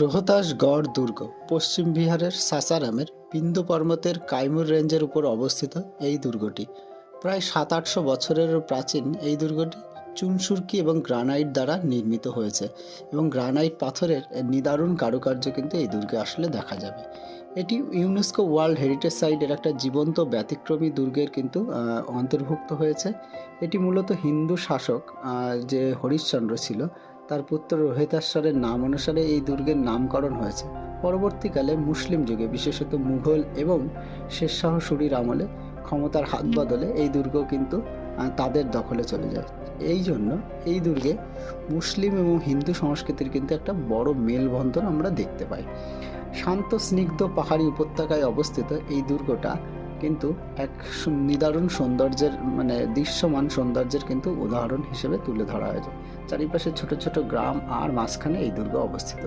রোহতাসগড় দুর্গ, পশ্চিম বিহারের সাসারামের বিন্দু পর্বতের কাইমুর রেঞ্জের উপর অবস্থিত এই দুর্গটি। প্রায় সাত আটশো বছরেরও প্রাচীন এই দুর্গটি চুনসুরকি এবং গ্রানাইট দ্বারা নির্মিত হয়েছে এবং গ্রানাইট পাথরের নিদারুণ কারুকার্য কিন্তু এই দুর্গে আসলে দেখা যাবে। এটি ইউনেস্কো ওয়ার্ল্ড হেরিটেজ সাইটের একটা জীবন্ত ব্যতিক্রমী দুর্গের কিন্তু অন্তর্ভুক্ত হয়েছে। এটি মূলত হিন্দু শাসক যে হরিশ্চন্দ্র ছিল তার পুত্র রোহিতাশ্বরের নাম অনুসারে এই দুর্গের নামকরণ হয়েছে। পরবর্তীকালে মুসলিম যুগে, বিশেষত মুঘল এবং শেরশাহ সুরির আমলে ক্ষমতার হাত বদলে এই দুর্গ কিন্তু তাদের দখলে চলে যায়। এই জন্য এই দুর্গে মুসলিম এবং হিন্দু সংস্কৃতির কিন্তু একটা বড় মেলবন্ধন আমরা দেখতে পাই। শান্ত স্নিগ্ধ পাহাড়ি উপত্যকায় অবস্থিত এই দুর্গটা কিন্তু এক নিদারুণ সৌন্দর্যের মানে দৃশ্যমান সৌন্দর্যের কিন্তু উদাহরণ হিসেবে তুলে ধরা হয়েছে। চারিপাশে ছোট ছোট গ্রাম আর মাঝখানে এই দুর্গ অবস্থিত।